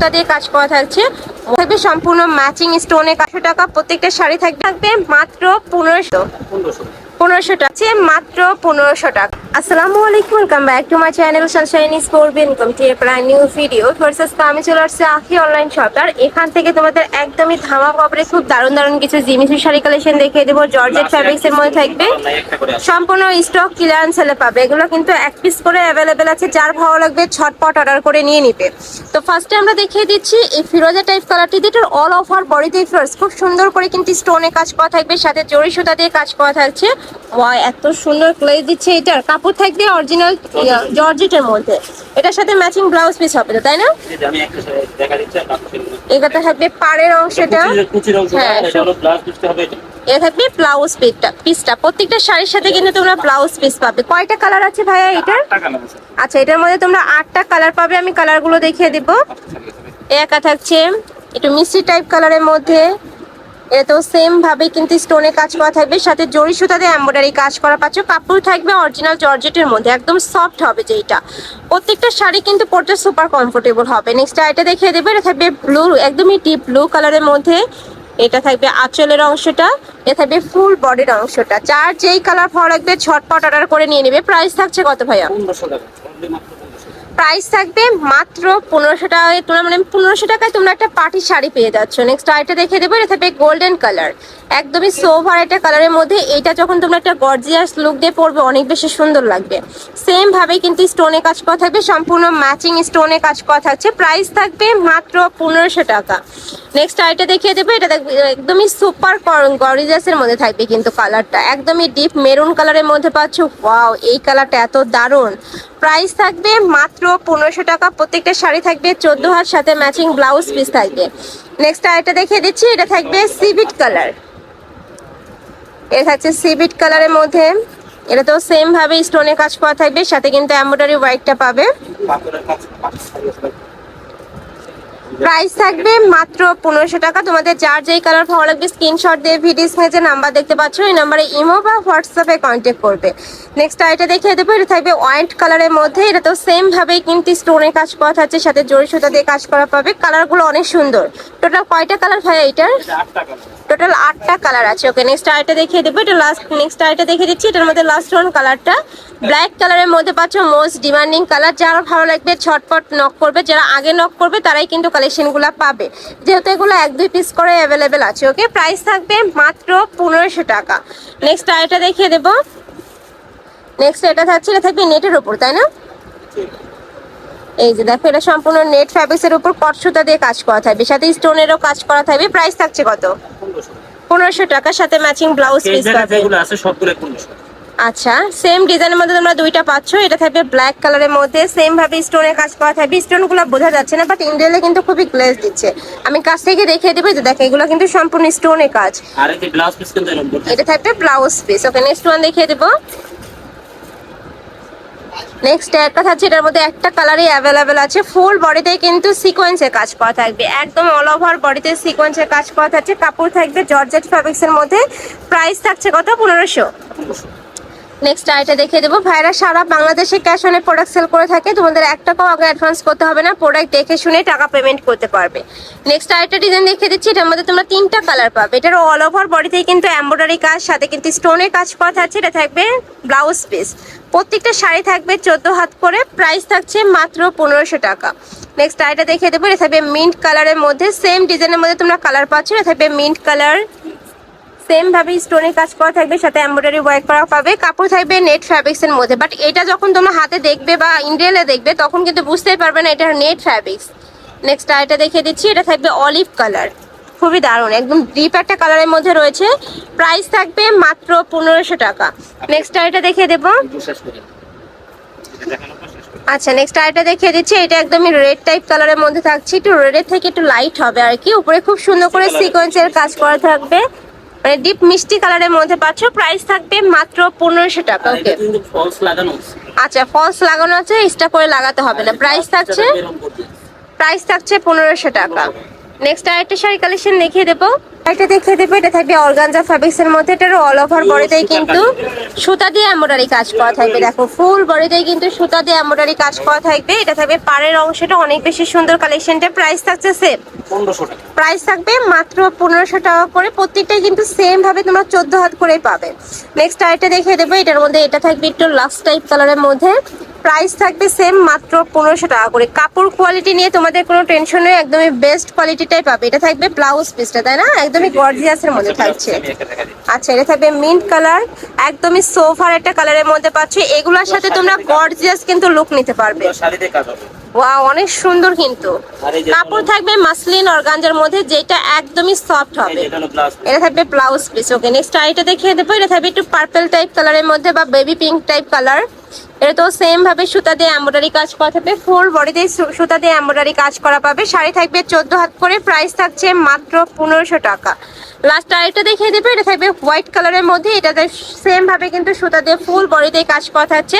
সুতা দিয়ে কাজ করা থাকছে। থাকবে সম্পূর্ণ ম্যাচিং স্টোনে কাশো টাকা, প্রত্যেকটা শাড়ি থাকবে। থাকবে মাত্র পনেরোশো। পনেরোশো টাকা। মাত্র পনেরোশো টাকা। আসসালামু আলাইকুম welcome back to my channel sunshine sport income to প্রায় নিউ ভিডিও ভার্সেস আমি চলে আসছে আখি অনলাইন শপ আর এখান থেকে তোমাদের একদমই ধামা কপরে খুব দারুণ দারুণ কিছু জিমিসি শাড়ি কালেকশন দেখিয়ে দেবো। জর্জেট ফ্যাব্রিক্স এর মধ্যে থাকবে। সম্পূর্ণ স্টক ক্লিয়ারেন্স সেলে পাবে। এগুলো কিন্তু এক পিস করে অ্যাভেলেবেল আছে। যার ভালো লাগবে ছটপট অর্ডার করে নিয়ে নিবে। তো ফার্স্টে আমরা দেখিয়ে দিচ্ছি এই ফিরোজা টাইপ কালারটি যেটার অল ওভার বডিতে ফ্লার্স খুব সুন্দর করে কিন্তু স্টোনে কাজ করা থাকবে। সাথে জরি সুতা দিয়ে কাজ করা থাকছে। ওয়া এত সুন্দর ক্লেজ দিচ্ছে এটার। কাপড় থাকবে অরিজিনাল জর্জেটের মধ্যে। এটার সাথে ম্যাচিং ব্লাউজ পিস হবে তো তাই না? এটাতে থাকবে পাড়ের অংশটা। হ্যাঁ, এটা এটা। এটা থাকবে ব্লাউজ পিসটা পিসটা প্রত্যেকটা শাড়ির সাথে কিন্তু তোমরা ব্লাউজ পিস পাবে। কয়টা কালার আছে ভাইয়া এটার? স্যার। আচ্ছা এটার মধ্যে তোমরা আটটা কালার পাবে আমি কালারগুলো দেখিয়ে দিব। একা থাকছে একটু মিষ্টি টাইপ কালারের মধ্যে। এটা তো সেম ভাবে কিন্তু স্টোনে কাজ করা থাকবে, সাথে জরি সুতা দিয়ে এমব্রয়ডারি কাজ করা পাচ্ছ। কাপড় থাকবে অরিজিনাল জর্জেটের মধ্যে, একদম সফট হবে যেটা প্রত্যেকটা শাড়ি কিন্তু পরতে সুপার কমফোর্টেবল হবে। নেক্সট এটা দেখিয়ে দেবে, এটা থাকবে ব্লু একদমই ডিপ ব্লু কালারের মধ্যে। এটা থাকবে আঁচলের অংশটা, এটা থাকবে ফুল বডির অংশটা। যার যেই কালার ভালো লাগবে ছটপট অর্ডার করে নিয়ে নেবে। প্রাইস থাকছে কত ভাইয়া? প্রাইস থাকবে মাত্র পনেরোশো টাকায়, তোমরা মানে পনেরোশো টাকায় তোমরা একটা পার্টি শাড়ি পেয়ে যাচ্ছ। নেক্সট আরেকটা দেখে দেবো, এটা থাকবে গোল্ডেন কালার একদমই সোভার একটা কালারের মধ্যে এইটা যখন তোমরা একটা গর্জিয়াস লুক দিয়ে পরবে, অনেক বেশি সুন্দর লাগবে। সেম ভাবে কিন্তু স্টোনে কাজ করা থাকবে, সম্পূর্ণ ম্যাচিং স্টোনে কাজ করা থাকছে। প্রাইস থাকবে মাত্র পনেরোশো টাকা। নেক্সট আইটা দেখিয়ে দেবো, এটা একদমই সুপার গরিজাসের মধ্যে থাকবে কিন্তু কালারটা। একদমই ডিপ মেরুন কালারের মধ্যে পাচ্ছ। ওয়াও এই কালারটা এত দারুণ। প্রাইস থাকবে মাত্র পনেরোশো টাকা। প্রত্যেকটা শাড়ি থাকবে চোদ্দ হাত, সাথে ম্যাচিং ব্লাউজ পিস থাকবে। নেক্সট আইটা দেখিয়ে দিচ্ছি, এটা থাকবে সিভিট কালার এটা থাকছে সিভিট কালারের মধ্যে। এটা তো সেম ভাবে স্টোনে কাজ করা থাকবে, সাথে কিন্তু এমব্রয়ডারি ওয়ার্কটা পাবে। প্রাইস থাকবে মাত্র পনেরোশো টাকা। তোমাদের যার যেই কালার ভালো লাগবে স্ক্রিনশট দিয়ে ভিডিও স্ক্রিনে যে নাম্বার দেখতে পাচ্ছ, এই নাম্বারে ইমো বা হোয়াটসঅ্যাপে কন্ট্যাক্ট করবে। নেক্সট আইটা দেখিয়ে দেবো, এটা থাকবে হোয়াইট কালারের মধ্যে। এটা তো সেম ভাবেই কিন্তু স্টোনের কাজ করা থাকছে, সাথে জরি সুতা দিয়ে কাজ করা পাবে। কালারগুলো অনেক সুন্দর। টোটাল কয়টা কালার ভাই এইটার টোটাল আটটা কালার আছে। ওকে নেক্সট আইটা দেখিয়ে দেবো। এটা লাস্ট নেক্সট আইটা দেখিয়ে দিচ্ছি। এটার মধ্যে লাস্ট ওয়ান কালারটা ব্ল্যাক কালারের মধ্যে পাচ্ছ মোস্ট ডিমান্ডিং কালার যারা ভালো লাগবে, ছটপট নক করবে। যারা আগে নক করবে, তারাই কিন্তু কালেকশনগুলো পাবে। যেহেতু এগুলো এক, দুই পিস করে অ্যাভেলেবেল আছে ওকে প্রাইস থাকবে মাত্র পনেরোশো টাকা। নেক্সট আইটা দেখিয়ে দেবো। নেক্সট এটা থাকছে, এটা থাকবে নেটের ওপর তাই না? এই যে দেখো এটা সম্পূর্ণ নেট ফ্যাব্রিক্সের উপর কটসুতা দিয়ে কাজ করা থাকবে। সাথে স্টোনেরও কাজ করা থাকবে। প্রাইস থাকছে কত? পনেরোশো টাকার সাথে ম্যাচিং ব্লাউজ পিস পাবে। আচ্ছা সেম ডিজাইনের মধ্যে তোমরা দুইটা পাচ্ছ। এটা থাকবে ব্ল্যাক কালারের মধ্যে। সেম ভাবে স্টোনের কাজ করা থাকবে। স্টোনগুলো বোঝা যাচ্ছে না বাট ইন্ডিয়ালে কিন্তু খুবই গ্লেজ দিচ্ছে। আমি কাছ থেকে দেখিয়ে দেবো যে দেখো এগুলো কিন্তু সম্পূর্ণ স্টোনের কাজ। আর এই যে ব্লাউজ পিস কিন্তু এরকম এটা থাকবে blouse piece okay next one দেখিয়ে দেবো। নেক্সট একটা থাকছে এটার মধ্যে একটা কালারই অ্যাভেলেবেল আছে। ফুল বডিতে কিন্তু সিকোয়েন্সের কাজ করা থাকবে। একদম অল ওভার বডিতে সিকোয়েন্সের কাজ করা থাকছে। কাপড় থাকবে জর্জেট ফ্যাব্রিক্সের মধ্যে। প্রাইস থাকছে কত? পনেরোশো। নেক্সট আইটা দেখিয়ে দেবো। ভাইরা সারা বাংলাদেশে ক্যাশ অনে প্রোডাক্ট সেল করে থাকে। তোমাদের এক টাকাও আগে অ্যাডভান্স করতে হবে না। প্রোডাক্ট দেখে শুনে টাকা পেমেন্ট করতে পারবে। নেক্সট আইটা ডিজাইন দেখিয়ে দিচ্ছি। এটার মধ্যে তোমরা তিনটা কালার পাবে। এটার অল ওভার বডিতেই কিন্তু এমব্রয়ডারি কাজ, সাথে কিন্তু স্টোনের কাজ করা থাকছে। এটা থাকবে ব্লাউজ পিস প্রত্যেকটা শাড়ি থাকবে চোদ্দ হাত করে। প্রাইস থাকছে মাত্র পনেরোশো টাকা। নেক্সট আইটা দেখিয়ে দেবো। এটা থাকবে মিন্ট কালারের মধ্যে। সেম ডিজাইনের মধ্যে তোমরা কালার পাচ্ছ। এটা থাকবে মিন্ট কালার সেম ভাবে স্টোনের কাজ করা থাকবে, সাথে এমব্রয়ডারি ওয়ার্ক করা পাবে। কাপড় থাকবে নেট ফ্যাব্রিক্স এর মধ্যে। বাট এটা যখন তোমরা হাতে দেখবে বা ইন্ডিয়ালে দেখবে, তখন কিন্তু বুঝতেই পারবে না এটা নেট ফ্যাব্রিক্স নেক্সট আইটা দেখিয়ে দিচ্ছি। এটা থাকবে অলিভ কালার খুবই দারুণ। একদম ডিপ একটা কালারের মধ্যে রয়েছে। প্রাইস থাকবে মাত্র পনেরোশো টাকা। নেক্সট আইটা দেখিয়ে দেবো। আচ্ছা নেক্সট আইটা দেখিয়ে দিচ্ছি। এটা একদমই রেড টাইপ কালারের মধ্যে থাকছে। একটু রেডের থেকে একটু লাইট হবে আর কি। উপরে খুব সুন্দর করে সিকোয়েন্সের কাজ করা থাকবে। মানে ডিপ মিষ্টি কালারের মধ্যে পাচ্ছ। প্রাইস থাকবে মাত্র পনেরোশো টাকা ওকে আচ্ছা ফলস লাগানো আছে এক্সট্রা করে লাগাতে হবে না। প্রাইস থাকছে প্রাইস থাকছে পনেরোশো টাকা। নেক্সট আরেকটা শাড়ি কালেকশন দেখিয়ে দেবো। এটা দেখে দেবো এটা থাকবে অর্গানজা ফ্যাব্রিক্স এর মধ্যে এটার অল ওভার বডিতেই কিন্তু সুতা দিয়ে এমব্রয়ডারি কাজ করা থাকবে। দেখো ফুল বডিতেই কিন্তু সুতা দিয়ে এমব্রয়ডারি কাজ করা থাকবে। এটা থাকবে পাড়ের অংশটা অনেক বেশি সুন্দর কালেকশনটা প্রাইস থাকছে সেম প্রাইস থাকবে মাত্র পনেরোশো টাকা করে। প্রত্যেকটাই কিন্তু সেম ভাবে তোমরা চোদ্দ হাত করে পাবে। নেক্সট আরেকটা দেখিয়ে দেবো। এটার মধ্যে এটা থাকবে একটু লাক্স টাইপ কালারের মধ্যে। প্রাইস থাকবে সেম মাত্র পনেরোশো টাকা করে। কাপড় কোয়ালিটি নিয়ে তোমাদের কোনো টেনশন নেই একদমই বেস্ট কোয়ালিটিটাই পাবে। এটা থাকবে ব্লাউজ পিসটা তাই না? একদমই গর্জিয়াসের মধ্যে থাকছে। দিচ্ছি আচ্ছা এটা থাকবে মিন্ট কালার একদমই সোফার একটা কালারের মধ্যে পাচ্ছ। এগুলোর সাথে তোমরা গর্জিয়াস কিন্তু লুক নিতে পারবে। অনেক সুন্দর কিন্তু। কাপড় থাকবে মাসলিন অর্গানজার মধ্যে যেটা একদমই সফট হবে। এটা থাকবে ব্লাউজ পিস ওকে নেক্সট আইটা দেখিয়ে দেবো। এটা থাকবে একটু পার্পল টাইপ কালারের মধ্যে বা বেবি পিঙ্ক টাইপ কালার এটা তো সেম ভাবে সুতা দিয়ে এমব্রয়ডারি কাজ করা থাকবে ফুল বডিতে সুতা দিয়ে এমব্রয়ডারি কাজ করা পাবে। শাড়ি থাকবে চোদ্দ হাত করে প্রাইস থাকছে মাত্র পনেরোশো টাকা। লাস্ট আরেকটা দেখিয়ে দেবে, এটা থাকবে হোয়াইট কালারের মধ্যে এটাতে সেম ভাবে কিন্তু সুতা দিয়ে ফুল বডিতে কাজ করা থাকছে।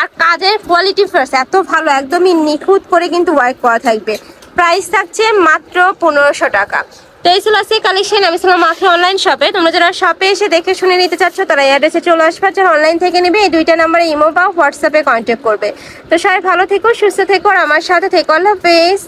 আর কাজের কোয়ালিটি ফার্স্ট এত ভালো, একদমই নিখুঁত করে কিন্তু ওয়ার্ক করা থাকবে। প্রাইস থাকছে মাত্র পনেরোশো টাকা। তো এই ছিল আজকে কালেকশন আমি ছিলাম মাখে অনলাইন শপে তোমরা যারা শপে এসে দেখে শুনে নিতে চাচ্ছ, তারা অ্যাড্রেসে চলে আসবে। যারা অনলাইন থেকে নেবে, এই দুইটা নাম্বারে ইমো বা হোয়াটসঅ্যাপে কন্ট্যাক্ট করবে। তো সবাই ভালো থেকো, সুস্থ থেকো, আর আমার সাথে থেকো। আল্লাহ হাফেজ।